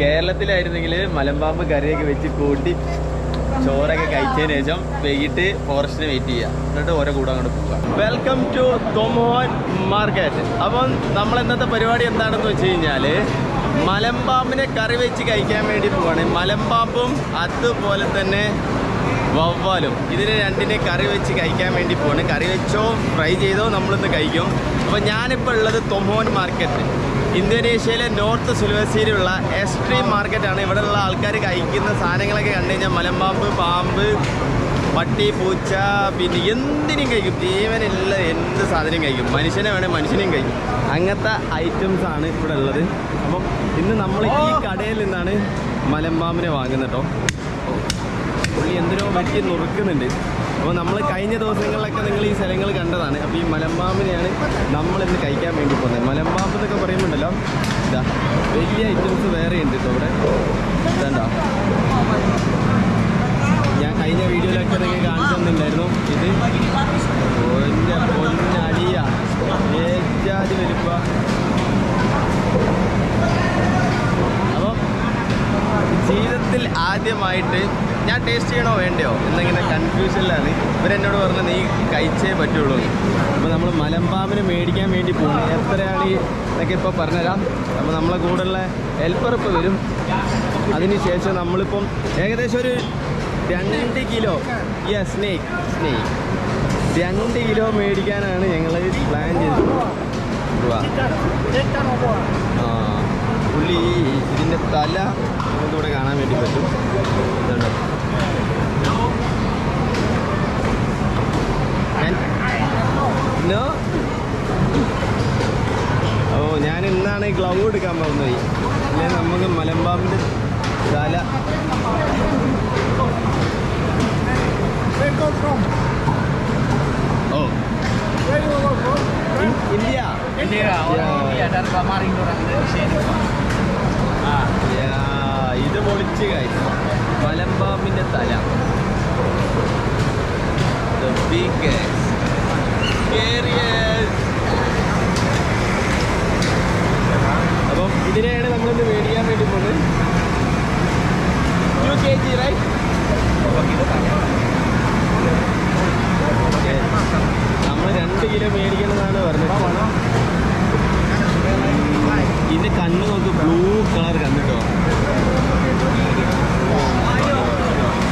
കേരളത്തിലായിരുന്നെങ്കിൽ മലമ്പാമ്പ് കറിയൊക്കെ വെച്ച് കൂട്ടി ചോറൊക്കെ കഴിച്ചതിന് ശേഷം വൈകിട്ട് ഫോറസ്റ്റിന് വെയിറ്റ് ചെയ്യുക. എന്നിട്ട് ഓരോ കൂടെ അങ്ങോട്ട് പോവുക. വെൽക്കം ടു തോമോൻ മാർക്കറ്റ് അപ്പം നമ്മൾ ഇന്നത്തെ പരിപാടി എന്താണെന്ന് വെച്ച് കഴിഞ്ഞാൽ മലമ്പാമ്പിനെ കറി വെച്ച് കഴിക്കാൻ വേണ്ടി പോവാണ്. മലമ്പാമ്പും അതുപോലെ തന്നെ വവ്വാലും. ഇതിനെ രണ്ടിനെ കറി വെച്ച് കഴിക്കാൻ വേണ്ടി പോവാണ്. കറി വെച്ചോ ഫ്രൈ ചെയ്തോ നമ്മളിന്ന് കഴിക്കും. അപ്പോൾ ഞാനിപ്പോൾ ഉള്ളത് തൊമോൻ മാർക്കറ്റ് ഇന്തോനേഷ്യയിലെ നോർത്ത് സുലവസിയിലുള്ള എക്സ്ട്രീം മാർക്കറ്റാണ് ഇവിടെയുള്ള ആൾക്കാർ കഴിക്കുന്ന സാധനങ്ങളൊക്കെ കണ്ടു കഴിഞ്ഞാൽ മലമ്പാമ്പ് പാമ്പ് പട്ടി പൂച്ച പിന്നെ എന്തിനും കഴിക്കും. ജീവനുള്ള എന്ത് സാധനം കഴിക്കും. മനുഷ്യനെ വേണേൽ മനുഷ്യനെയും കഴിക്കും. അങ്ങനത്തെ ഐറ്റംസ് ആണ് ഇവിടെ ഉള്ളത്. അപ്പം ഇന്ന് നമ്മൾ ഈ കടയിൽ നിന്നാണ് മലമ്പാമ്പിനെ വാങ്ങുന്നത് കേട്ടോ. പുള്ളി എന്തിനോ വെട്ടി നുറുക്കുന്നുണ്ട്. അപ്പോൾ നമ്മൾ കഴിഞ്ഞ ദിവസങ്ങളിലൊക്കെ നിങ്ങൾ ഈ സ്ഥലങ്ങൾ കണ്ടതാണ്. അപ്പോൾ ഈ മലമ്പാമ്പിനെയാണ് നമ്മൾ ഇന്ന് കഴിക്കാൻ വേണ്ടി പോകുന്നത്. മലമ്പാമ്പ് എന്നൊക്കെ പറയുമ്പോണ്ടല്ലോ ഇതാ വലിയ ഐറ്റംസ് വേറെ ഉണ്ട് ഇവിടെ. ഇതാണ്ടോ? ഞാൻ കഴിഞ്ഞ വീഡിയോയിലൊക്കെ നിങ്ങൾ കാണിച്ചു ഇത് പൊന്ന പൊന്നടിയ ഏജാതി വലുപ്പ ജീവിതത്തിൽ ആദ്യമായിട്ട് ഞാൻ ടേസ്റ്റ് ചെയ്യണോ വേണ്ടയോ എന്നിങ്ങനെ കൺഫ്യൂഷനിലാണ് ഇവരെന്നോട് പറഞ്ഞ് നീ കഴിച്ചേ പറ്റുള്ളൂ. അപ്പോൾ നമ്മൾ മലമ്പാമ്പിന് മേടിക്കാൻ വേണ്ടി പോകുന്നു എത്രയാണ് ഈ എന്നൊക്കെ ഇപ്പോൾ പറഞ്ഞുതരാം. അപ്പോൾ നമ്മളെ കൂടെയുള്ള ഹെൽപ്പർ ഇപ്പോൾ വരും അതിനുശേഷം നമ്മളിപ്പം ഏകദേശം ഒരു രണ്ട് കിലോ. യെസ് സ്നേക്ക് സ്നേക്ക് രണ്ട് കിലോ മേടിക്കാനാണ് ഞങ്ങൾ പ്ലാൻ ചെയ്തത്. വാ പുള്ളി ഇതിന്റെ തല നമുക്കിവിടെ കാണാൻ വേണ്ടി പറ്റും. ഇതുണ്ട്. ഓ ഞാൻ ഇന്നാണ് ഗ്ലൗ എടുക്കാൻ പോകുന്നത്. അല്ലെ നമുക്ക് മലമ്പാമ്പിന്റെ തല. ഓ. India. India, orang. India dari orang ഇത് പൊളിച്ച് കാര്യം മലമ്പാമ്പിന്റെ തല. അപ്പം ഇതിനെയാണ് നമ്മളിന്ന് മേടിക്കാൻ വേണ്ടി പോകുന്നത്. ടു കെ ജി റൈറ്റ് നമ്മൾ രണ്ട് കിലോ മേടിക്കണമെന്നാണ് പറഞ്ഞത്. ഇതിന്റെ കണ്ണ് നോക്ക് ബ്ലൂ കളർ കണ്ടിട്ടോ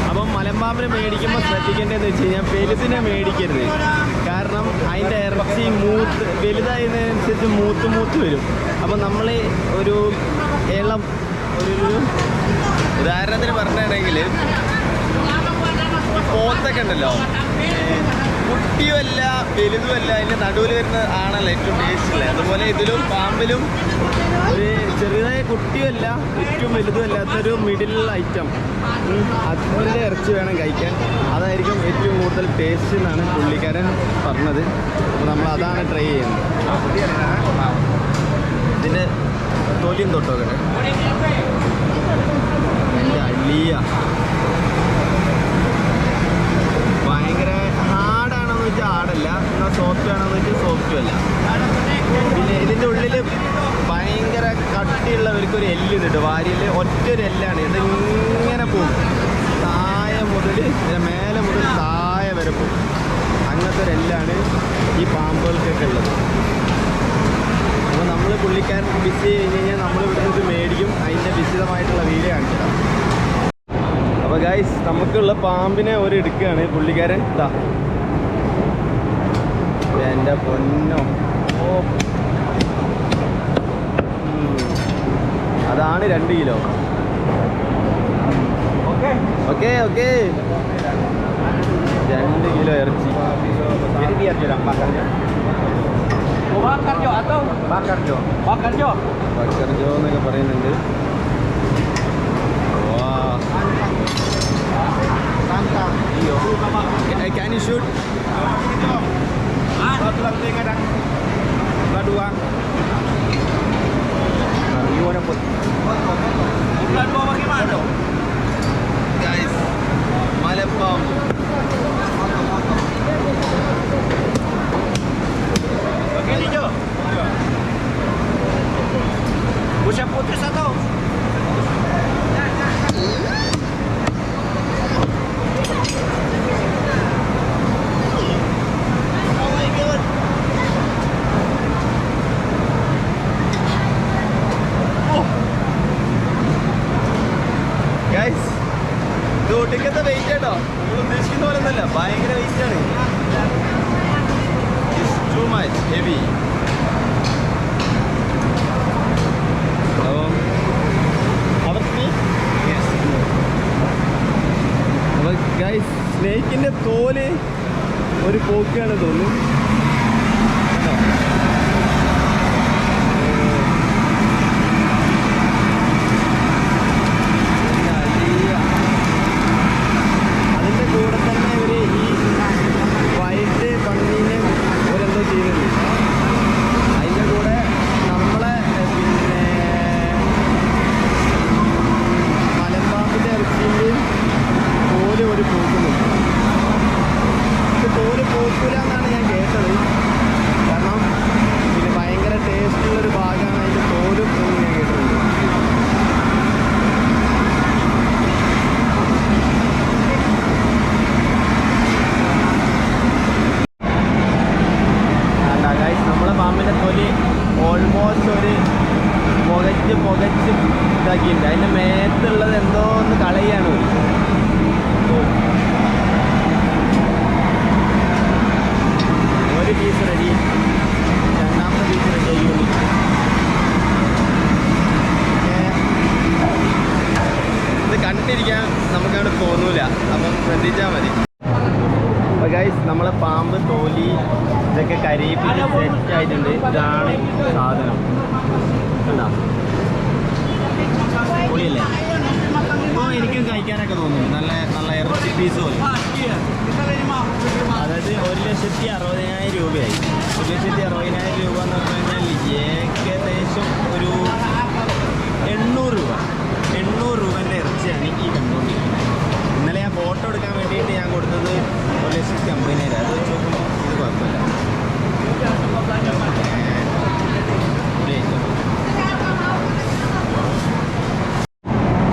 അപ്പം മലമ്പാമ്പിനെ മേടിക്കുമ്പോൾ ശ്രദ്ധിക്കേണ്ടതെന്ന് വെച്ച് കഴിഞ്ഞാൽ വലുതിനെ മേടിക്കരുത്. കാരണം അതിന്റെ ഇറച്ചി മൂത്ത് വലുതായതിനനുസരിച്ച് മൂത്ത് മൂത്ത് വരും. അപ്പം നമ്മൾ ഒരു ഇളം ഒരു ഉദാഹരണത്തിന് പറഞ്ഞിട്ടുണ്ടെങ്കിൽ പോത്തൊക്കെ ഉണ്ടല്ലോ. കുട്ടിയുമല്ല വലുതുമല്ല അതിന്റെ നടുവിൽ വരുന്ന ആണല്ലോ ഏറ്റവും ടേസ്റ്റ് ഉള്ളത്. അതുപോലെ ഇതിലും പാമ്പിലും ഒരു ചെറിയതായ കുട്ടിയുമല്ല ഏറ്റവും വലുതുമല്ലാത്തൊരു മിഡിൽ ഐറ്റം അതിന്റെ ഇറച്ചി വേണം കഴിക്കാൻ. അതായിരിക്കും ഏറ്റവും കൂടുതൽ ടേസ്റ്റ് എന്നാണ് പുള്ളിക്കാരൻ പറഞ്ഞത്. അപ്പോൾ നമ്മൾ അതാണ് ട്രൈ ചെയ്യുന്നത്. ഇതിന്റെ തൊലിയും തൊട്ടൊക്കെ എന്റെ അള്ളിയ ഭയങ്കര വെച്ചാൽ ഹാർഡല്ല എന്നാൽ സോഫ്റ്റ് ആണെന്ന് വെച്ചാൽ സോഫ്റ്റും അല്ല. പിന്നെ ഇതിന്റെ ഉള്ളിൽ ഭയങ്കര കട്ടിയുള്ളവർക്ക് ഒരു എല്ല് ഇട്ടിട്ട് വാരിയിൽ ഒറ്റ ഒരു എല്ലാണ് ഇത് ഇങ്ങനെ പോകും താഴെ മുതൽ മേലെ മുതൽ താഴെ വരെ പോകും അങ്ങനത്തെ ഒരു എല്ലാണ് ഈ പാമ്പുകൾക്കൊക്കെ ഉള്ളത്. അപ്പോൾ നമ്മൾ പുള്ളിക്കാരൻ ബിസി കഴിഞ്ഞ് കഴിഞ്ഞാൽ നമ്മൾ ഇവിടെ നിന്ന് ഇത് മേടിക്കും. അതിന്റെ വിശദമായിട്ടുള്ള വീഡിയോ കാണിച്ചു അപ്പോൾ ഗൈസ് നമുക്കുള്ള പാമ്പിനെ ഒരു എടുക്കുകയാണ് പുള്ളിക്കാരൻ. ഇതാ എന്റെ പൊന്നോ. ഓ. അതാണ് രണ്ട് കിലോ. ഓക്കെ. Okay okay. രണ്ട് കിലോ ഇറച്ചി. എന്നൊക്കെ പറയുന്നുണ്ട്. Can you shoot? Yeah. satu lantai kadang dua baru nah, iwa dapat bulan dua bagaimana? Guys malam begini jo. Busa putus atau? സ്നേക്കിന്റെ തോൽ ഒരു പോക്കാണ് തോന്നുന്നു കണ്ടോ? പിന്നെ അലിയ. അതിന്റെ കൂടെ തന്നെ ഇവർ ഈ വൈറ്റ് പന്നീനെ ഇവരെന്തോ ചെയ്യുന്നുണ്ട് അതിന്റെ കൂടെ നമ്മളെ ഏർ, പിന്നെ മലമ്പാമ്പിന്റെ ഇറച്ചിന്റെയും തോൽ ഒരു പോക്കുന്നുണ്ട് ഇത് തോൽ പോക്കൂല എന്നാണ് ഞാൻ കേട്ടത് കാരണം പിന്നെ ഭയങ്കര ടേസ്റ്റുള്ള ഒരു ഭാഗമാണ് അതിന്റെ തോലും എന്ന് ഞാൻ കേട്ടിട്ടുണ്ട് ഗൈസ് നമ്മളെ പാമ്പിന്റെ തൊലി ഓൾമോസ്റ്റ് ഒരു പുകച്ച് പുകച്ച് ഇതാക്കിയിട്ടുണ്ട് അതിന്റെ മേത്തുള്ളത് എന്തോ ഒന്ന് കളയാണ് ഒരു പീസ് റെഡി രണ്ടാമത്തെ പീസ് റെഡി ആയി ഇത് കണ്ടിരിക്കാൻ നമുക്കവിടെ തോന്നൂല അപ്പം ശ്രദ്ധിച്ചാൽ മതി അപ്പോൾ ഗൈസ് നമ്മളെ പാമ്പ് തോലി ഇതൊക്കെ കരിയിപ്പിച്ച് സെറ്റ് ആയിട്ടുണ്ട് ഇതാണ് സാധനം കണ്ടോ പൊളിയല്ലേ അപ്പോൾ എനിക്കും കഴിക്കാനൊക്കെ തോന്നുന്നു നല്ല നല്ല ഇറച്ചി പീസ് പോലെ അതായത് ഒരു ലക്ഷത്തി അറുപതിനായിരം രൂപയായി ഒരു ലക്ഷത്തി അറുപതിനായിരം രൂപ എന്ന് പറഞ്ഞു കഴിഞ്ഞാൽ ഏകദേശം ഒരു എണ്ണൂറ് രൂപ എണ്ണൂറ് രൂപന്റെ ഇറച്ചിയാണ് ഈ കണ്ടുകൊണ്ടിരിക്കുന്നത് ഇന്നലെ ഞാൻ ഫോട്ടോ എടുക്കാൻ വേണ്ടിയിട്ട് ഞാൻ കൊടുത്തത് ഒരു ലക്ഷത്തി അമ്പതിനായിരം അത് വെച്ച് നോക്കുമ്പോൾ ഇത് കുഴപ്പമില്ല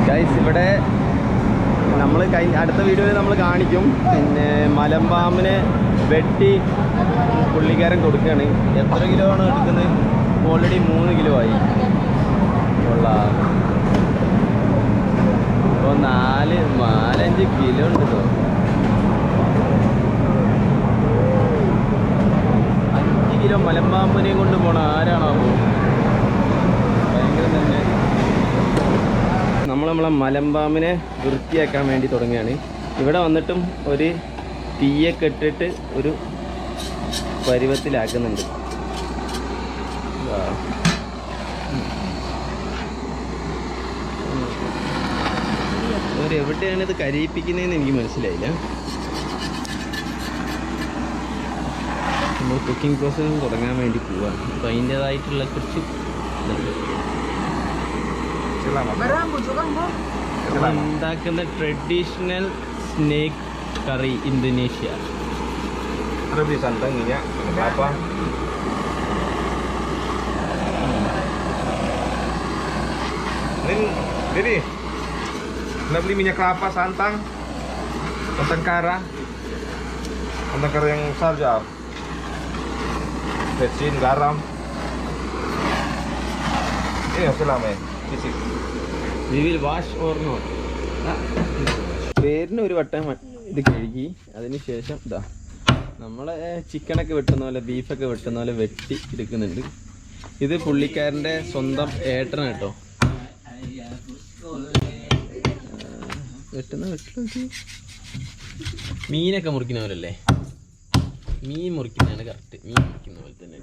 ഗൈസ് ഇവിടെ നമ്മൾ കഴിഞ്ഞ അടുത്ത വീഡിയോയിൽ നമ്മൾ കാണിക്കും. പിന്നെ മലമ്പാമ്പിനെ വെട്ടി പുള്ളിക്കാരൻ കൊടുക്കുകയാണ്. എത്ര കിലോ ആണ് എടുക്കുന്നത്? ഓൾറെഡി മൂന്ന് കിലോ ആയി. ഉള്ള ഇപ്പോൾ നാല് നാലഞ്ച് കിലോ ഉണ്ട് അഞ്ച് കിലോ മലമ്പാമ്പിനെയും കൊണ്ട് പോണ ആരാണാവോ ഭയങ്കര തന്നെ നമ്മളെ മലമ്പാമ്പിനെ വൃത്തിയാക്കാൻ വേണ്ടി തുടങ്ങുകയാണ്. ഇവിടെ വന്നിട്ടും ഒരു തീയൊക്കെ കെട്ടിട്ട് ഒരു പരുവത്തിലാക്കുന്നുണ്ട്. എവിടെയാണ് ഇത് കരയിപ്പിക്കുന്നതെന്ന് എനിക്ക് മനസ്സിലായില്ല. നമ്മൾ കുക്കിംഗ് പ്രോസസ്സ് തുടങ്ങാൻ വേണ്ടി പോവാണ്. അപ്പോൾ അതിന്റേതായിട്ടുള്ള കുറച്ച് ഇതുണ്ട് നമ്മൾ ഉണ്ടാക്കുന്ന traditional snake curry Indonesia Ada beli santan ini ya. Apa? Ini, jadi nak beli minyak kelapa santan, santan kara, santan kara yang besar jauh, bensin, garam. Ini hasil lama ya, fisik. we will wash or not. പേരിന് ഒരു വട്ടം ഇത് കഴുകി അതിന് ശേഷം ഇതാ നമ്മളെ ചിക്കനൊക്കെ വെട്ടുന്ന പോലെ ബീഫൊക്കെ വെട്ടുന്ന പോലെ വെട്ടി എടുക്കുന്നുണ്ട്. ഇത് പുള്ളിക്കാരന്റെ സ്വന്തം ഏട്ടനാണ് കേട്ടോ. വെട്ടുന്ന വെട്ടി മീനൊക്കെ മുറിക്കുന്ന പോലല്ലേ? മീൻ മുറിക്കുന്നതാണ് കറക്റ്റ് മീൻ മുറിക്കുന്ന പോലെ തന്നെ.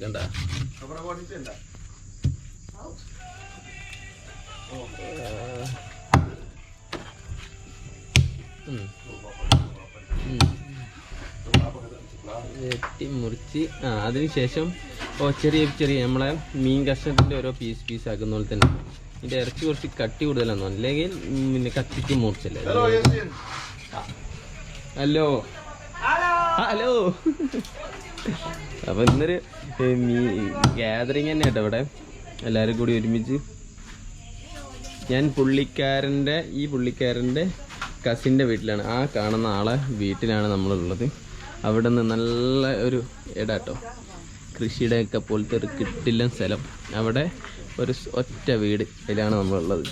കണ്ടാ? ഉം. ഉം. വെട്ടി മുറിച്ച് ആ അതിന് ശേഷം ഓ ചെറിയ ചെറിയ നമ്മളെ മീൻ കഷ്ണത്തിന്റെ ഓരോ പീസ് പീസ് ആക്കുന്ന പോലെ തന്നെ. ഇതിന്റെ ഇറച്ചി കുറച്ച് കട്ടി കൂടുതലാണെന്ന് അല്ലെങ്കിൽ പിന്നെ കത്തിക്ക് മുറിച്ചല്ലേ? ഹലോ ഹലോ അപ്പൊ ഇന്നൊരു ഗ്യാതറിങ് തന്നെ കേട്ടോ ഇവിടെ. എല്ലാവരും കൂടി ഒരുമിച്ച്. ഞാൻ പുള്ളിക്കാരന്റെ ഈ പുള്ളിക്കാരന്റെ കസിന്റെ വീട്ടിലാണ്. ആ കാണുന്ന ആളെ വീട്ടിലാണ് നമ്മളുള്ളത്. അവിടെ നിന്ന് നല്ല ഒരു ഇടാട്ടോ. കൃഷിയുടെ ഒക്കെ പോലത്തെ ഒരു കിട്ടില്ല സ്ഥലം. അവിടെ ഒരു ഒറ്റ വീട് അതിലാണ് നമ്മളുള്ളത്.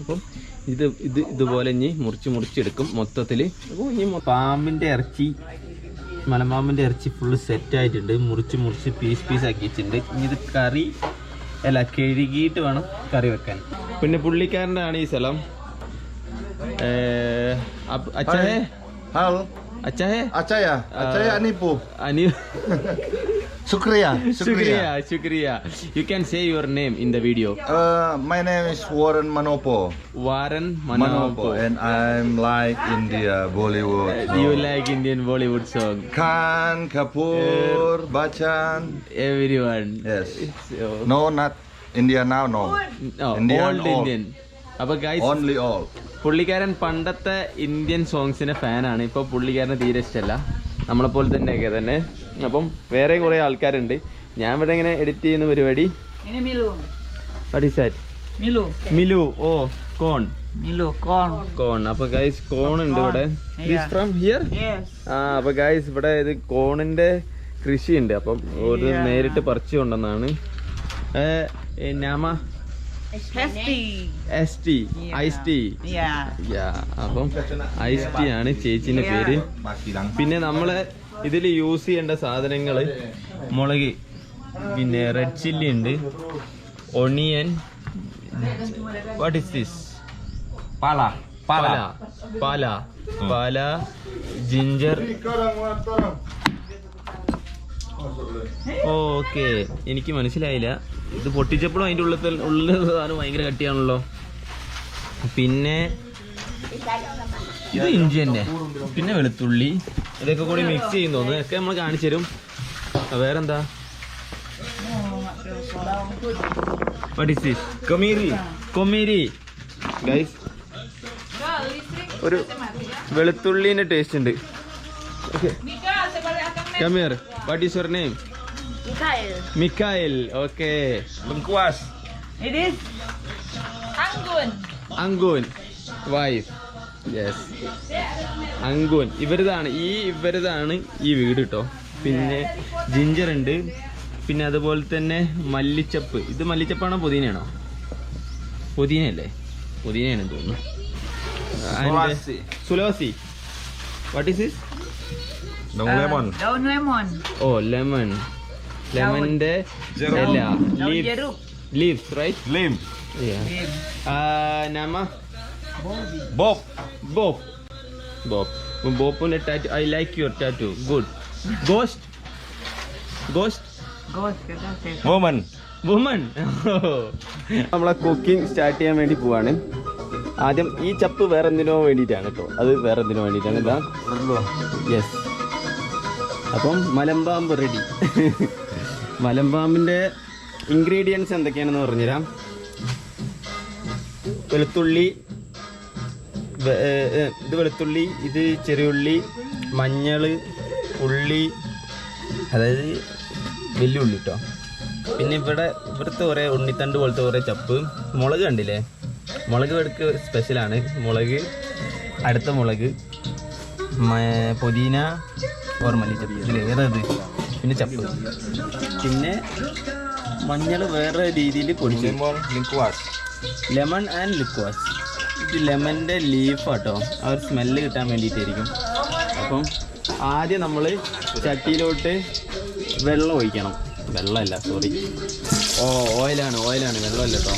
അപ്പം ഇത് ഇത് ഇതുപോലെ ഇനി മുറിച്ച് മുറിച്ചെടുക്കും മൊത്തത്തിൽ അപ്പോൾ ഇനി മൊ- പാമ്പിന്റെ ഇറച്ചി മലമ്പാമ്പിന്റെ ഇറച്ചി ഫുള്ള് സെറ്റ് ആയിട്ടുണ്ട്. മുറിച്ച് മുറിച്ച് പീസ് പീസ് ആക്കിയിട്ടുണ്ട്. വെച്ചിട്ടുണ്ട് ഇനി ഇത് കറി അല്ല കഴുകിയിട്ട് വേണം കറി വെക്കാൻ. പിന്നെ പുള്ളിക്കാരന്റെ ആണ് ഈ സ്ഥലം. ഏ, അപ്പ- അച്ചായേ? Halo, അച്ചായേ? Acaya, അനി Sukriya, ശുക്രിയ ശുക്രിയ you can say your name in the video Uh, my name is Warren Manopo. Warren Manopo, Manopo. and I'm like India Bollywood. You like Indian Bollywood song Khan, Kapoor, Bachchan. Everyone Yes. No, not India now. No, Indian old all. Indian അപ്പൊ guys only all. പുള്ളിക്കാരൻ പണ്ടത്തെ Indian സോങ്സിന്റെ ഫാനാണ് ഇപ്പൊ പുള്ളിക്കാരന് തീരെ ഇഷ്ടമല്ല നമ്മളെ പോലെ തന്നെയൊക്കെ തന്നെ അപ്പം വേറെ കുറെ ആൾക്കാരുണ്ട്. ഞാൻ ഇവിടെ ഇങ്ങനെ എഡിറ്റ് ചെയ്യുന്ന പരിപാടി. മിലു? ഓ കോൺ മിലു കോൺ കോൺ അപ്പൊ ഗൈസ് കോൺ ഉണ്ട് ഇവിടെ. From here. ആ അപ്പൊ ഗൈസ് ഇവിടെ ഇത് കോണിന്റെ കൃഷി ഉണ്ട് അപ്പം ഒരു. നേരിട്ട് പറിച്ചു കൊണ്ടെന്നാണ് നാമ. എസ് ടി ഐസ് ടി. അപ്പം ഐസ് ടി ആണ് ചേച്ചിന്റെ പേര്. പിന്നെ നമ്മൾ ഇതിൽ യൂസ് ചെയ്യേണ്ട സാധനങ്ങൾ മുളക് പിന്നെ റെഡ് ചില്ലി ഉണ്ട് ഒണിയൻ വാട്ട് ഇസ് ദിസ് പാല പാല. പാല പാല. Ginger okay. എനിക്ക് മനസ്സിലായില്ല. ഇത് പൊട്ടിച്ചപ്പോഴും അതിന്റെ ഉള്ളിൽ ഉള്ളിൽ സാധനം ഭയങ്കര കട്ടിയാണല്ലോ. പിന്നെ ഇത് ഇഞ്ചി തന്നെ. പിന്നെ വെളുത്തുള്ളി. ഇതൊക്കെ കൂടി മിക്സ് ചെയ്യുന്നു. തോന്നുന്നു ഒക്കെ നമ്മൾ കാണിച്ചു തരും. വേറെന്താ? കൊമീരി. കൊമീരി. ഗൈസ് ഒരു വെളുത്തുള്ളിന്റെ ടേസ്റ്റ് ഉണ്ട്. കമീർ what is your name. മിക്കായൽ. Okay Lengkuas. It is Anggun. Anggun wife yes Anggun. ഇവരിതാണ് ഈ ഇവരിതാണ് ഈ വീട് കേട്ടോ പിന്നെ ജിഞ്ചർ ഉണ്ട്. പിന്നെ അതുപോലെ തന്നെ മല്ലിച്ചപ്പ്. ഇത് മല്ലിച്ചപ്പാണോ പുതിനയാണോ? പുതിനയല്ലേ? പുതിനയാണ് തോന്നുന്നു. Sulawesi Sulawesi. What is this Daun Uh, lemon. Oh, lemon. Oh lemon ലെമന്റെ Jeruk. Leaves. Daun jeruk. Leaves right Lim. നാമ Bob. Bob. Bob. Bob on I like I like your tattoo. Good. Ghost Ghost. Ghost. Woman. Woman നമ്മളെ cooking start ചെയ്യാൻ വേണ്ടി പോവാണ് ആദ്യം ഈ ചപ്പ് വേറെ എന്തിനോ വേണ്ടിയിട്ടാണ് കേട്ടോ അത് വേറെ എന്തിനോ വേണ്ടിയിട്ടാണ് ഇതാ യെസ് അപ്പം മലമ്പാമ്പ് റെഡി മലമ്പാമ്പിന്റെ ഇൻഗ്രീഡിയൻസ് എന്തൊക്കെയാണെന്ന് പറഞ്ഞുതരാം വെളുത്തുള്ളി ഇത് വെളുത്തുള്ളി ഇത് ചെറിയുള്ളി മഞ്ഞൾ ഉള്ളി അതായത് വെല്ലുള്ളി കേട്ടോ പിന്നെ ഇവിടെ ഇവിടുത്തെ കുറേ ഉണ്ണിത്തണ്ട് പോലത്തെ കുറേ ചപ്പ്. മുളക് കണ്ടില്ലേ? മുളക് വെടുക്ക് സ്പെഷ്യലാണ് മുളക് അടുത്ത മുളക് പൊതീന ഓർമ്മല്ലി ചപ്പ്? ഇതിൽ ഏതാത് പിന്നെ ചപ്പ്. പിന്നെ മഞ്ഞൾ വേറെ രീതിയിൽ പൊടിച്ചു. ലെമൺ ആൻഡ് ലിക്വാസ് ഇത് ലെമന്റെ ലീഫ് കേട്ടോ ആ ഒരു സ്മെല്ല് കിട്ടാൻ വേണ്ടിയിട്ടായിരിക്കും. അപ്പം ആദ്യം നമ്മൾ ചട്ടിയിലോട്ട് വെള്ളം ഒഴിക്കണം. വെള്ളമല്ല സോറി ഓ ഓയിലാണ് ഓയിലാണ് വെള്ളമല്ല കേട്ടോ.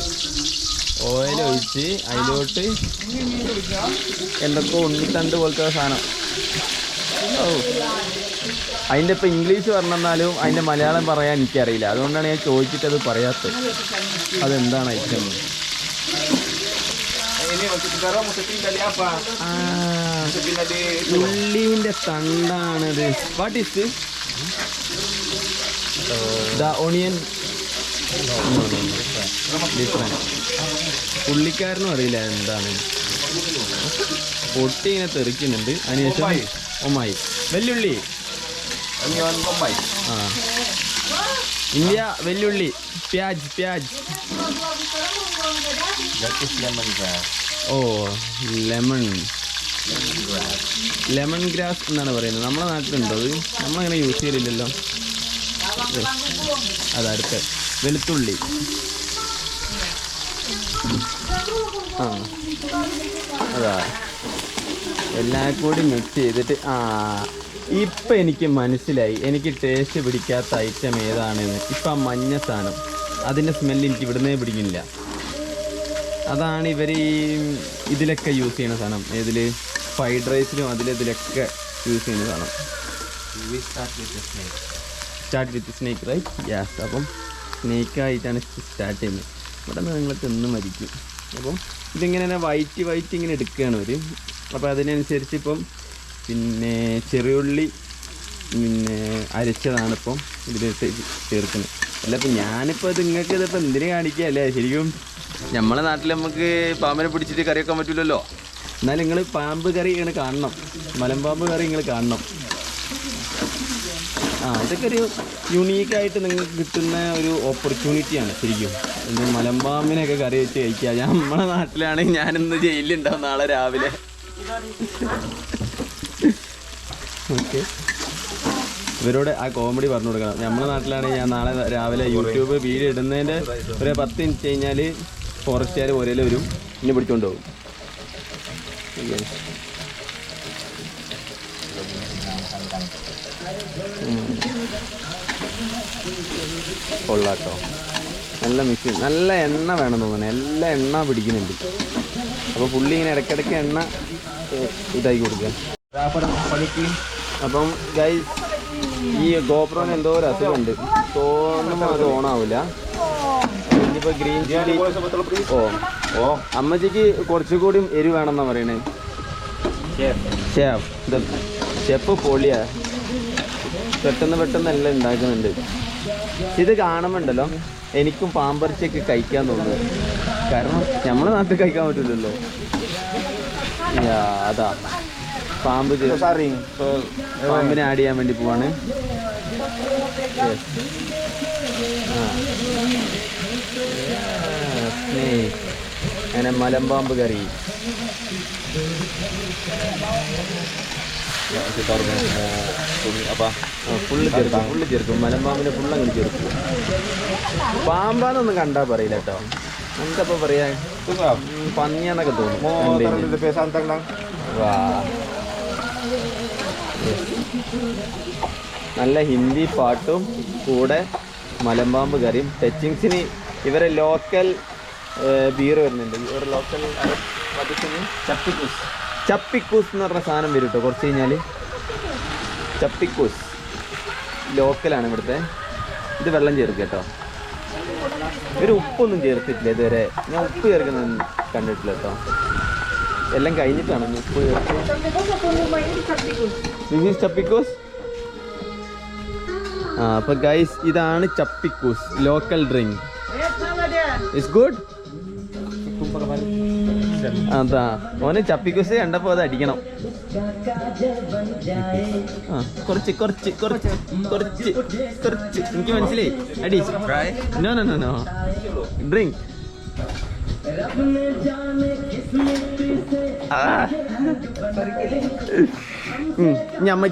ഓയിൽ ഒഴിച്ച് അതിലോട്ട് എന്തൊക്കെ ഉണ്ണിത്തണ്ട് പോലത്തെ സാധനം. ഓ. അതിന്റെ ഇപ്പം ഇംഗ്ലീഷ് പറഞ്ഞെന്നാലും അതിന്റെ മലയാളം പറയാൻ എനിക്കറിയില്ല. അതുകൊണ്ടാണ് ഞാൻ ചോദിച്ചിട്ട് അത് പറയാത്തത്. അതെന്താണ് ഐറ്റം? ഉള്ളിന്റെ തണ്ടാണത് വാട്ട് ഇസ് ദ ഓണിയൻ പുള്ളിക്കാരനും അറിയില്ല എന്താണ്. പൊട്ടി ഇങ്ങനെ തെറിക്കുന്നുണ്ട്. അതിനുശേഷം ഒമ്മായി വെല്ലുള്ളി. ആ. ഇന്ത്യ വെല്ലുള്ളി. പ്യാജ് പ്യാജ്. ഓ ലെമൺ ലെമൺ ഗ്രാസ് എന്നാണ് പറയുന്നത്. നമ്മുടെ നാട്ടിലുണ്ടോ അത്? നമ്മളങ്ങനെ യൂസ് ചെയ്യലില്ലല്ലോ. അതടുത്ത് വെളുത്തുള്ളി. ആ. അതാ. എല്ലാം കൂടി മിക്സ് ചെയ്തിട്ട് ആ. ഇപ്പം എനിക്ക് മനസ്സിലായി. എനിക്ക് ടേസ്റ്റ് പിടിക്കാത്ത ഐറ്റം ഏതാണെന്ന്. ഇപ്പം ആ മഞ്ഞ സാധനം. അതിന്റെ സ്മെല്ല് എനിക്ക് ഇവിടുന്നേ പിടിക്കുന്നില്ല. അതാണ് ഇവർ ഈ ഇതിലൊക്കെ യൂസ് ചെയ്യുന്ന സാധനം. ഏതിൽ ഫ്രൈഡ് റൈസിലും അതിലിതിലൊക്കെ യൂസ് ചെയ്യുന്ന സാധനം. Start with snake right yes അപ്പം സ്നേക്കായിട്ടാണ് സ്റ്റാർട്ട് ചെയ്യുന്നത്. ഇവിടെ നിങ്ങൾ തിന്ന് മരിക്കും. അപ്പം ഇതിങ്ങനെ തന്നെ വൈറ്റ് വൈറ്റ് ഇങ്ങനെ എടുക്കുകയാണ് അവർ അപ്പോൾ അതിനനുസരിച്ച് ഇപ്പം പിന്നെ ചെറിയുള്ളി പിന്നെ അരച്ചതാണ് ഇപ്പം ഇതിലിട്ട് ചേർക്കുന്നത്. അല്ല ഇപ്പം ഞാനിപ്പോൾ ഇത് നിങ്ങൾക്ക് ഇതിപ്പോൾ എന്തിനു കാണിക്കുക അല്ലേ? ശരിക്കും നമ്മളെ നാട്ടിൽ നമുക്ക് പാമ്പിനെ പിടിച്ചിട്ട് കറി വെക്കാൻ പറ്റില്ലല്ലോ എന്നാൽ നിങ്ങൾ പാമ്പ് കറി ഇങ്ങനെ കാണണം. മലമ്പാമ്പ് കറി നിങ്ങൾ കാണണം. ആ ഇതൊക്കെ ഒരു യുണീക്കായിട്ട് നിങ്ങൾക്ക് കിട്ടുന്ന ഒരു ഓപ്പർച്യൂണിറ്റിയാണ് ശരിക്കും. ഇന്ന് മലമ്പാമ്പിനെയൊക്കെ കറി വെച്ച് കഴിക്കുക. ഞാൻ നമ്മളെ നാട്ടിലാണെങ്കിൽ ഞാനിന്ന് ജയിലിലുണ്ടാവും നാളെ രാവിലെ. ഓക്കെ ഇവരോട് ആ കോമഡി പറഞ്ഞു കൊടുക്കണം. നമ്മുടെ നാട്ടിലാണെങ്കിൽ ഞാൻ നാളെ രാവിലെ യൂട്യൂബ് വീഡിയോ ഇടുന്നതിന്റെ ഒരു പത്ത് മിനിറ്റ് കഴിഞ്ഞാൽ ഫോറസ്റ്റുകാർ ഒരേ വരും. ഇനി പിടിച്ചോണ്ട് പോകും. കൊള്ളാട്ടോ. നല്ല മിക്സ് നല്ല എണ്ണ വേണം തോന്നുന്നു. എല്ലാ എണ്ണ പിടിക്കുന്നുണ്ട്. അപ്പോൾ പുള്ളി ഇങ്ങനെ ഇടയ്ക്കിടയ്ക്ക് എണ്ണ ഇതാക്കി കൊടുക്കുക. അപ്പം ഗൈസ് ഈ ഗോപ്രോന് എന്തോ ഒരു അസുഖമുണ്ട്. തോന്നുമ്പോൾ അത് ഓണാവില്ല ഇനിയിപ്പോൾ ഗ്രീൻ ചില്ലി ഓ. ഓ. അമ്മച്ചിക്ക് കുറച്ചുകൂടി എരി വേണമെന്നാ പറയണേ. ചെപ്പ് ഇത് ഷെഫ് പൊളിയാ. പെട്ടെന്ന് പെട്ടെന്ന് എല്ലാം ഉണ്ടാക്കുന്നുണ്ട്. ഇത് കാണുമ്പോണ്ടല്ലോ എനിക്കും പാമ്പറിച്ചൊക്കെ കഴിക്കാൻ തോന്നുന്നു. കാരണം നമ്മളെ നാട്ടിൽ കഴിക്കാൻ പറ്റില്ലല്ലോ അതാ. പാമ്പ്. പാമ്പിനെ ആഡ് ചെയ്യാൻ വേണ്ടി പോവാണ്. അങ്ങനെ മലമ്പാമ്പ് കറി? ഫുള്ള് ചേർക്കും ഫുള്ള് ചേർക്കും മലമ്പാമ്പിനെ ഫുള്ള് അങ്ങനെ ചേർക്കും പാമ്പാന്നൊന്നും കണ്ടാ പറയില്ല കേട്ടോ. എന്തപ്പോ പറയാ പന്നിയാന്നൊക്കെ തോന്നും. നല്ല ഹിന്ദി പാട്ടും കൂടെ മലമ്പാമ്പ് കറിയും ടച്ചിങ്സിന് ഇവരെ ലോക്കൽ ബീർ വരുന്നുണ്ട്. ഇവരെ ലോക്കൽ ചപ്പിക്കൂസ്. ചപ്പിക്കൂസ് എന്ന് പറഞ്ഞ സാധനം വരും കേട്ടോ കുറച്ച് കഴിഞ്ഞാൽ ചപ്പിക്കൂസ്. ലോക്കലാണ് ഇവിടുത്തെ. ഇത് വെള്ളം ചേർക്കുക കേട്ടോ ഇവർ ഉപ്പൊന്നും ചേർത്തിട്ടില്ല ഇതുവരെ. ഞാൻ ഉപ്പ് ചേർക്കുന്നത് കണ്ടിട്ടില്ല കേട്ടോ എല്ലാം കഴിഞ്ഞിട്ടാണ് ദിസ് ഈസ് ചപ്പിക്കൂസ് ആ അപ്പൊ ഗൈസ് ഇതാണ് ചപ്പിക്കൂസ് ലോക്കൽ ഡ്രിങ്ക് ഇറ്റ്സ് ഗുഡ് അതാ. ഓന് ചപ്പിക്കൂസ് കണ്ടപ്പോ അത് അടിക്കണം. ആ കുറച്ച് കുറച്ച് കുറച്ച് കുറച്ച് കുറച്ച്. എനിക്ക് മനസ്സിലായി. അടി. No no no no drink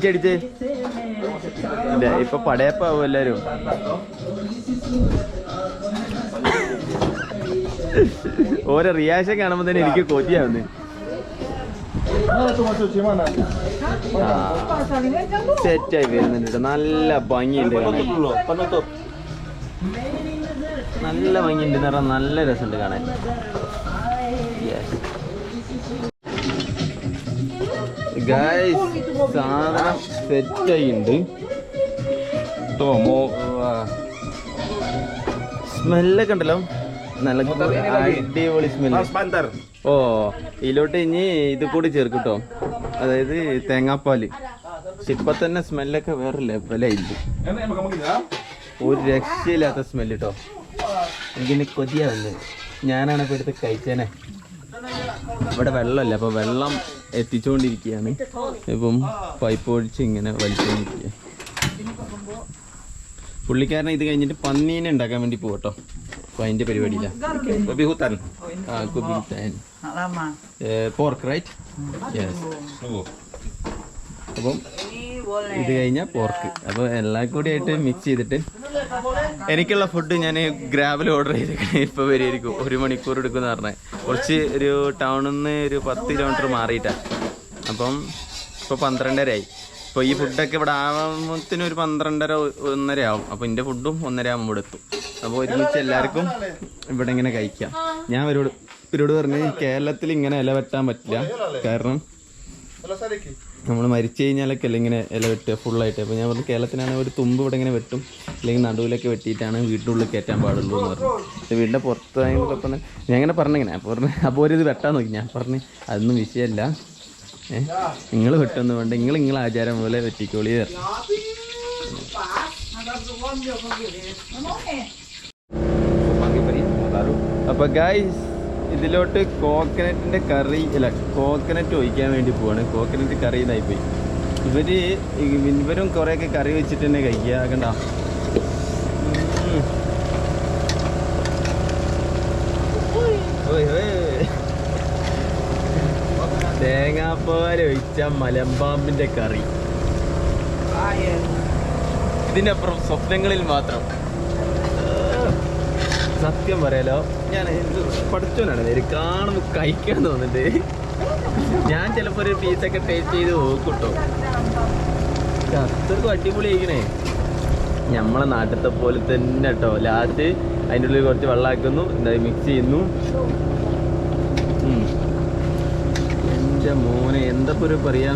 അടിച്ചേ ഇല്ല ഇപ്പൊ പടയപ്പാവും എല്ലാരും. ഓരോ റിയാക്ഷൻ കാണുമ്പോ തന്നെ എനിക്ക് കൊതിയാവുന്നു. സെറ്റായി വരുന്നുണ്ട്. നല്ല ഭംഗിയുണ്ട്. നല്ല ഭംഗിയുണ്ട്. പറഞ്ഞാൽ നല്ല രസമുണ്ട് കാണാൻ. ഗായ്സ് സാധനം സെറ്റായിട്ടുണ്ട് mau സ്മെല്ലൊക്കെ ഉണ്ടല്ലോ. നല്ല അടിപൊളി സ്മെല്ല്. ഓ ഇതിലോട്ട് ഇനി ഇത് കൂടി ചേർക്കട്ടോ അതായത് തേങ്ങാപ്പാൽ. ഇപ്പൊ തന്നെ സ്മെല്ലൊക്കെ വേറെ ലെവലായിരിക്കും? ഒരു രക്ഷയില്ലാത്ത സ്മെല്ല് കേട്ടോ എനിക്കിനി കൊതിയാവുന്നത് ഞാനാണ് ഇപ്പോൾ എടുത്ത് കഴിച്ചേനെ. ഇവിടെ വെള്ളമല്ല അപ്പോൾ വെള്ളം എത്തിച്ചുകൊണ്ടിരിക്കുകയാണ് ഇപ്പം പൈപ്പ് ഒഴിച്ച് ഇങ്ങനെ വലിച്ചുകൊണ്ടിരിക്കുക പുള്ളിക്കാരനെ ഇത് കഴിഞ്ഞിട്ട് പന്നീനെ ഉണ്ടാക്കാൻ വേണ്ടി പോകട്ടോ അപ്പോൾ അതിന്റെ പരിപാടിയില്ല ബിഹുത്താൻ. ആ കുബിത്താൻ. Pork right yes. അപ്പം ഇത് കഴിഞ്ഞാൽ പോർക്ക് അപ്പോൾ എല്ലാം കൂടി ആയിട്ട് മിക്സ് ചെയ്തിട്ട് എനിക്കുള്ള ഫുഡ് ഞാൻ ഗ്രാബിൽ ഓർഡർ ചെയ്തിരിക്കണേ ഇപ്പോൾ വരുമായിരിക്കും ഒരു മണിക്കൂർ എടുക്കുമെന്ന് പറഞ്ഞേ. കുറച്ച് ഒരു ടൗണിൽ നിന്ന് ഒരു പത്ത് കിലോമീറ്റർ മാറിയിട്ടാണ് അപ്പം ഇപ്പോൾ പന്ത്രണ്ടരയായി. ഇപ്പോൾ ഈ ഫുഡൊക്കെ ഇവിടെ ആവുമ്പത്തിന് ഒരു പന്ത്രണ്ടര ഒന്നര ആവും അപ്പോൾ എന്റെ ഫുഡും ഒന്നര ആകുമ്പോൾ എടുത്തു എത്തും. അപ്പോൾ ഒരുമിച്ച് എല്ലാവർക്കും ഇവിടെ ഇങ്ങനെ കഴിക്കാം. ഞാൻ ഇവരോട് ഇവരോട് പറഞ്ഞ് കേരളത്തിൽ ഇങ്ങനെ ഇല വെട്ടാൻ പറ്റില്ല. കാരണം നമ്മൾ മരിച്ചു കഴിഞ്ഞാലൊക്കെ അല്ലെങ്കിൽ ഇങ്ങനെ ഇല വെട്ടുക ഫുള്ളായിട്ട് അപ്പോൾ ഞാൻ പറഞ്ഞു കേരളത്തിനാണെങ്കിൽ ഒരു തുമ്പ് ഇവിടെ ഇങ്ങനെ വെട്ടും അല്ലെങ്കിൽ നടുവിലൊക്കെ വെട്ടിയിട്ടാണ് വീട്ടിനുള്ളിൽ കയറ്റാൻ പാടുള്ളൂ എന്ന് പറഞ്ഞു. വീടിന്റെ പുറത്തായതൊക്കെ പറഞ്ഞ് ഞാൻ ഇങ്ങനെ പറഞ്ഞിങ്ങനെ അപ്പോൾ പറഞ്ഞു അപ്പോൾ ഒരു ഇത് വെട്ടാൻ നോക്കി. ഞാൻ പറഞ്ഞു അതൊന്നും വിഷയമല്ല. ഏഹ് നിങ്ങൾ വെട്ടൊന്നും വേണ്ട നിങ്ങൾ നിങ്ങളെ ആചാരം പോലെ വെട്ടിക്കോളി. അപ്പോൾ ഗായ്സ് ഇതിലോട്ട് കോക്കനറ്റിന്റെ കറി അല്ല കോക്കനറ്റ് ഒഴിക്കാൻ വേണ്ടി പോവാണ്. കോക്കനറ്റ് കറി എന്നായി പോയി ഇവർ ഇവരും കുറേയൊക്കെ കറി വെച്ചിട്ട് തന്നെ കഴിക്കുക. കണ്ട? തേങ്ങാപ്പാൽ ഒഴിച്ച മലമ്പാമ്പിന്റെ കറി. ഇതിനപ്പുറം സ്വപ്നങ്ങളിൽ മാത്രം. സത്യം പറയാലോ. ഞാൻ പഠിച്ചോനാണ് ഇത് കാണുമ്പോൾ കഴിക്കാൻ തോന്നിട്ട് ഞാൻ ചിലപ്പോൾ ഒരു പീസൊക്കെ ടേസ്റ്റ് ചെയ്ത് നോക്കൂട്ടോ. അത്രക്കും അടിപൊളി ആയിക്കണേ നമ്മളെ നാട്ടിലത്തെ പോലെ തന്നെ കേട്ടോ ലാസ്റ്റ് അതിന്റെ ഉള്ളിൽ കുറച്ച് വെള്ളമാക്കുന്നു എന്താ മിക്സ് ചെയ്യുന്നു. എന്റെ മോനെ എന്താ ഒരു പറയാ?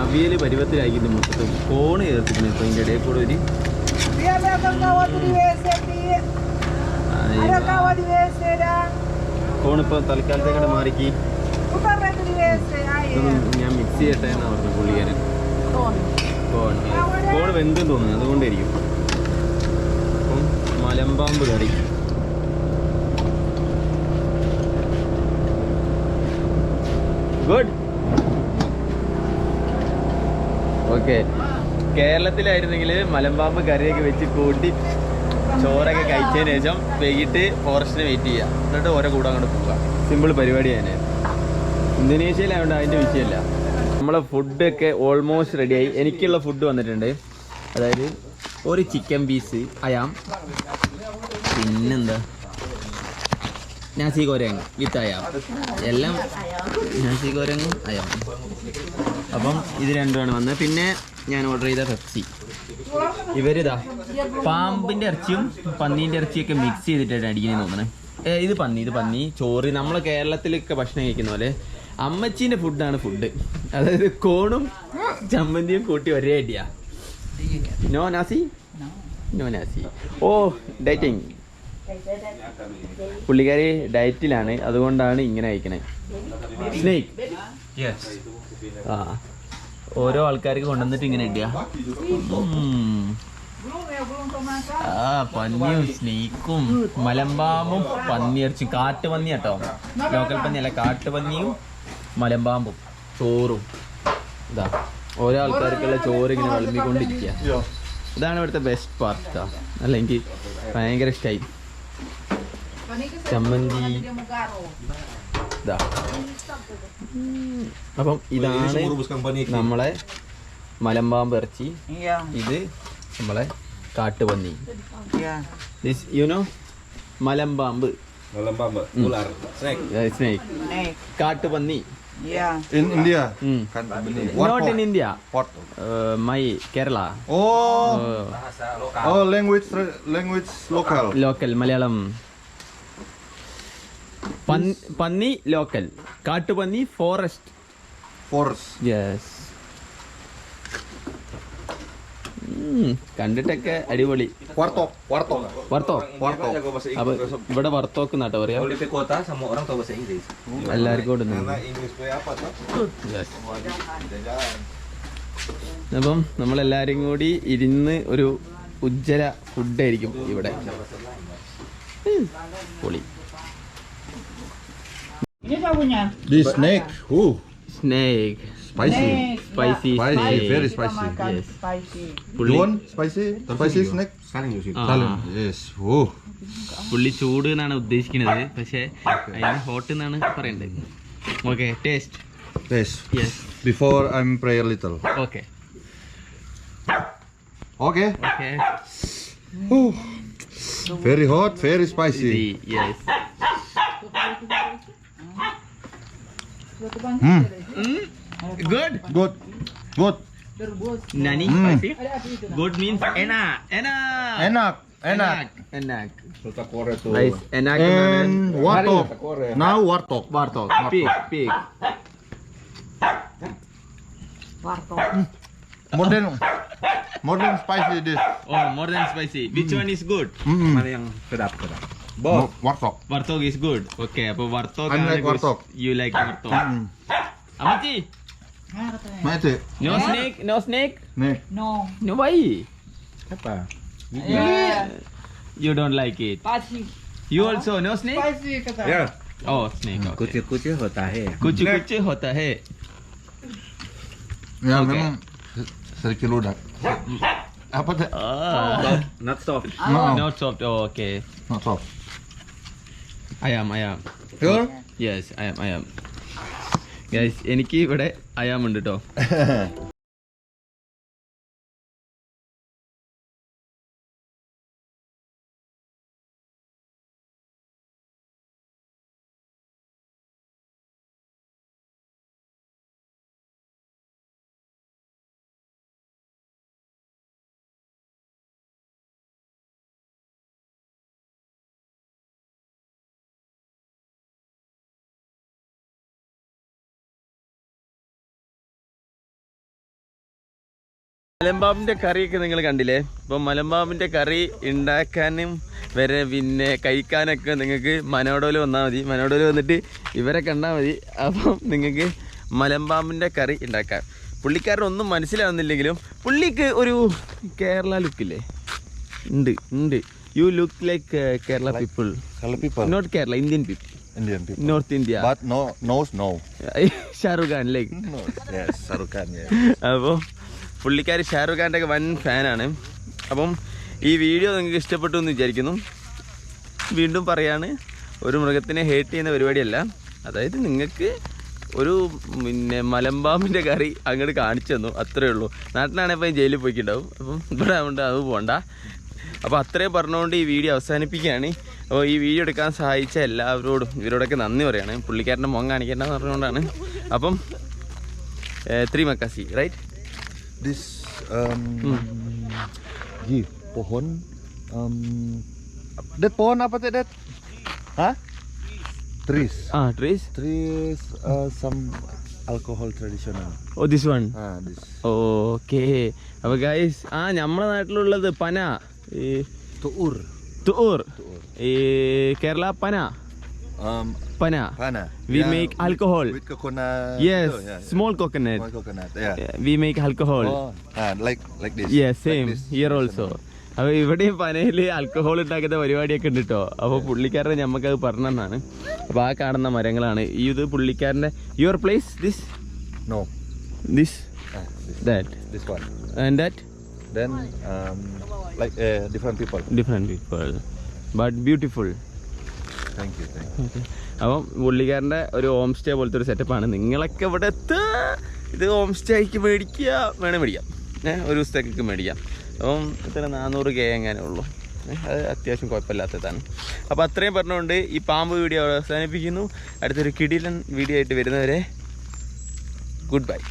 അവിയൽ പരുവത്തിലാക്കിയിട്ട് മൊത്തത്തിൽ. ഫോണ് ചേർത്തിക്കുന്നു ഇപ്പൊ ഇതിന്റെ ഇടയിൽ കൂടെ ഒരു ഇപ്പോൾ തൽക്കാലത്തേക്കടെ മാറിക്ക്. ഞാൻ മിക്സ് ചെയ്യട്ടെ എന്നാ പറഞ്ഞു പുള്ളിക്കാരൻ. ഫോൺ. വെന്തും തോന്നുന്നു അതുകൊണ്ടായിരിക്കും. അപ്പം മലമ്പാമ്പ് കറി. ഗുഡ്. ഓക്കെ. കേരളത്തിലായിരുന്നെങ്കിൽ മലമ്പാമ്പ് കറിയൊക്കെ വെച്ച് കൂട്ടി ചോറൊക്കെ കഴിച്ചതിന് ശേഷം വൈകിട്ട് ഫോറസ്റ്റിന് വെയിറ്റ് ചെയ്യുക. എന്നിട്ട് ഓരോ കൂടെ അങ്ങോട്ട് പോവുക. സിമ്പിൾ പരിപാടി തന്നെ. ഇന്തോനേഷ്യയിലായതുകൊണ്ട് അതിന്റെ വിഷയമല്ല. നമ്മളെ ഫുഡൊക്കെ ഓൾമോസ്റ്റ് റെഡിയായി എനിക്കുള്ള ഫുഡ് വന്നിട്ടുണ്ട്. അതായത് ഒരു ചിക്കൻ പീസ് അയാം പിന്നെന്താ? നാസി കോരങ്ങ് വിത്ത് അയാം എല്ലാം നാസി കോരങ്ങ് അയാം അപ്പം ഇത് രണ്ടുമാണ് വന്നത്. പിന്നെ ഞാൻ ഓർഡർ ചെയ്ത പെപ്സി ഇവരിതാ പാമ്പിന്റെ ഇറച്ചിയും പന്നീന്റെ ഒക്കെ മിക്സ് ചെയ്തിട്ടാണ് അടിക്കുന്നത് തോന്നണേ. ഇത് പന്നി ഇത് പന്നി ചോറ്. നമ്മളെ കേരളത്തിലൊക്കെ ഭക്ഷണം കഴിക്കുന്ന പോലെ അമ്മച്ചീന്റെ ഫുഡാണ് ഫുഡ് അതായത് കോണും ചമ്മന്തിയും കൂട്ടി ഒരേ അടിയാ. നോ നാസി? നോ നാസി. ഓ ഡയറ്റിങ് പുള്ളിക്കാരി ഡയറ്റിലാണ് അതുകൊണ്ടാണ് ഇങ്ങനെ അയക്കണേ സ്നേക്ക് Yes. ആ. ഓരോ ആൾക്കാർക്ക് കൊണ്ടുവന്നിട്ട് ഇങ്ങനെ ഇടുക ഉം. ആ പന്നിയും സ്നേക്കും മലമ്പാമ്പും പന്നിയിറച്ചും കാട്ടുപന്നി കേട്ടോ ലോക്കൽ പന്നി അല്ല കാട്ടുപന്നിയും മലമ്പാമ്പും. ചോറും. ഇതാ ഓരോ ആൾക്കാർക്കുള്ള ചോറ് ഇങ്ങനെ വിളമ്പിക്കൊണ്ടിരിക്കുക ഇതാണ് ഇവിടുത്തെ ബെസ്റ്റ് പാർട്ട് അല്ലെങ്കിൽ ഭയങ്കര ഇഷ്ടമായി ചമ്മന്തി. ഇതാ. അപ്പം ഇതാണ്. നമ്മളെ മലമ്പാമ്പ് ഇറച്ചി. ഇത് നമ്മളെ കാട്ടുപന്നി. This you know മലമ്പാമ്പ്. Snake Naik. കാട്ടുപന്നി Ya. In India. benih. Not in India What? My Kerala Oh. Oh, language language local. Local Malayalam panni പന്നി ലോക്കൽ കാട്ടുപന്നി forest. Forest. യെസ് കണ്ടിട്ടൊക്കെ അടിപൊളി. ഇവിടെ വർത്തോക്ക് നാട്ടോ പറയാ? എല്ലാവർക്കും അപ്പം നമ്മളെല്ലാരും കൂടി ഇരുന്ന് ഒരു ഉജ്ജ്വല ഫുഡ് ആയിരിക്കും ഇവിടെ. Snake snake spicy. Spicy Spicy, very spicy. Makan Yes. spicy. You want spicy? Spicy snack? Sekarang Yusuf. ആ. Salim. Yes. Oh. പുള്ളി ചൂട് എന്നാണ് ഉദ്ദേശിക്കുന്നത് പക്ഷേ അതിന് ഹോട്ട് എന്നാണ് പറയണ്ടത് okay taste Yes. Yes Before I'm pray a little. Okay Okay. Okay. Very hot, very spicy. See, yes. Hmm. Good. Good. Good. Nani? Mm. Good means enak. Enak. Enak. Enak. Enak. Guys, enak. And wartok, Now wartok, wartok. Pig. Pig. wartok. Hmm. More than more than spicy this. Oh, more than spicy. Which mm. one is good? Mm. Mana yang sedap sedap. Both. Wartok. Wartok is good. Okay, apa wartok? I like Wartok. You like wartok? Mm. Amati. मैं थे no snake no snake no no भाई क्या you don't like it you also no snake या oh snake कुछ कुछ होता है कुछ कुछ होता है यार मैं सर किलो डाक आप बता not soft not soft okay not soft I am I am yes I am I am എനിക്ക് ഇവിടെ അയാമുണ്ട് കേട്ടോ മലമ്പാമ്പിന്റെ കറിയൊക്കെ നിങ്ങൾ കണ്ടില്ലേ? ഇപ്പൊ മലമ്പാമ്പിന്റെ കറി ഉണ്ടാക്കാനും വരെ പിന്നെ കഴിക്കാനൊക്കെ നിങ്ങൾക്ക് മനോടോൽ വന്നാൽ മതി. മനോടോൽ വന്നിട്ട് ഇവരെ കണ്ടാൽ മതി. അപ്പം നിങ്ങൾക്ക് മലമ്പാമ്പിന്റെ കറി ഉണ്ടാക്കാം. പുള്ളിക്കാരനൊന്നും മനസ്സിലാവുന്നില്ലെങ്കിലും പുള്ളിക്ക് ഒരു കേരള ലുക്കില്ലേ? ഉണ്ട് ഉണ്ട്. You look like Kerala people not Kerala Indian people Indian people. North India But no nose no. Shahrukh Khan like No. Yes, Sarukan ya. അപ്പോൾ പുള്ളിക്കാരി ഷാറുഖ് ഖാന്റെ വൻ ഫാനാണ്. അപ്പം ഈ വീഡിയോ നിങ്ങൾക്ക് ഇഷ്ടപ്പെട്ടു എന്ന് വിചാരിക്കുന്നു. വീണ്ടും പറയാണ് ഒരു മൃഗത്തിനെ ഹേറ്റ് ചെയ്യുന്ന പരിപാടിയല്ല. അതായത് നിങ്ങൾക്ക് ഒരു പിന്നെ മലമ്പാമ്പിന്റെ കറി അങ്ങോട്ട് കാണിച്ചു തന്നു അത്രേ ഉള്ളൂ. നാട്ടിലാണെങ്കിൽ ഇപ്പം ജയിലിൽ പോയിക്കുണ്ടാവും. അപ്പം ഇവിടെ ആവുകൊണ്ട് അത് പോകണ്ട അപ്പോൾ അത്രയും പറഞ്ഞുകൊണ്ട് ഈ വീഡിയോ അവസാനിപ്പിക്കുകയാണ്. അപ്പോൾ ഈ വീഡിയോ എടുക്കാൻ സഹായിച്ച എല്ലാവരോടും ഇവരോടൊക്കെ നന്ദി പറയുകയാണ് പുള്ളിക്കാരന്റെ മുഖം കാണിക്കേണ്ടെന്ന് പറഞ്ഞുകൊണ്ടാണ് അപ്പം three മക്കാസി right This um Gih, pohon um that pohon apa tuh that? Hah? Trees. Ah, trees. Trees uh, some alcohol traditional. Oh, this one. Ah, this. Okay. അപ്പോൾ ഗൈസ് ആ നമ്മുടെ നാട്ടിലുള്ളത് പന ഈ Tuur. തുർ ഈ കേരള പന Um പന pana. We Yeah, make with- alcohol. With coconut. Yes itu, yeah, yeah. Small coconut Small coconut. Yeah. We make alcohol Oh, ah, like like this. Yes Like same this. Here also അപ്പോൾ ഇവിടെയും പനയിൽ alcohol ഉണ്ടാക്കുന്ന പരിപാടിയൊക്കെ ഉണ്ട് കേട്ടോ അപ്പോൾ പുള്ളിക്കാരനെ നമുക്കത് പറഞ്ഞതാണ് അപ്പോൾ ആ കാണുന്ന മരങ്ങളാണ് ഈ ഇത് പുള്ളിക്കാരന്റെ your place this No. This this, that this one. And that Then like uh, different people. Different people but beautiful You. Okay അപ്പം പുള്ളിക്കാരന്റെ ഒരു ഹോം സ്റ്റേ പോലത്തെ ഒരു സെറ്റപ്പാണ് നിങ്ങളൊക്കെ ഇവിടെ എത്തുക ഇത് ഹോം സ്റ്റേക്ക് മേടിക്കുക. വേണേൽ മേടിക്കാം. ഏഹ് ഒരു ദിവസത്തേക്കൊക്കെ മേടിക്കാം. അപ്പം ഇത്ര നാനൂറ് കെ എങ്ങനെ ഉള്ളൂ. അത് അത്യാവശ്യം കുഴപ്പമില്ലാത്തതാണ്. അപ്പോൾ അത്രയും പറഞ്ഞുകൊണ്ട് ഈ പാമ്പ് വീഡിയോ അവസാനിപ്പിക്കുന്നു. അടുത്തൊരു കിടിലൻ വീഡിയോ ആയിട്ട് വരുന്നവരെ ഗുഡ് ബൈ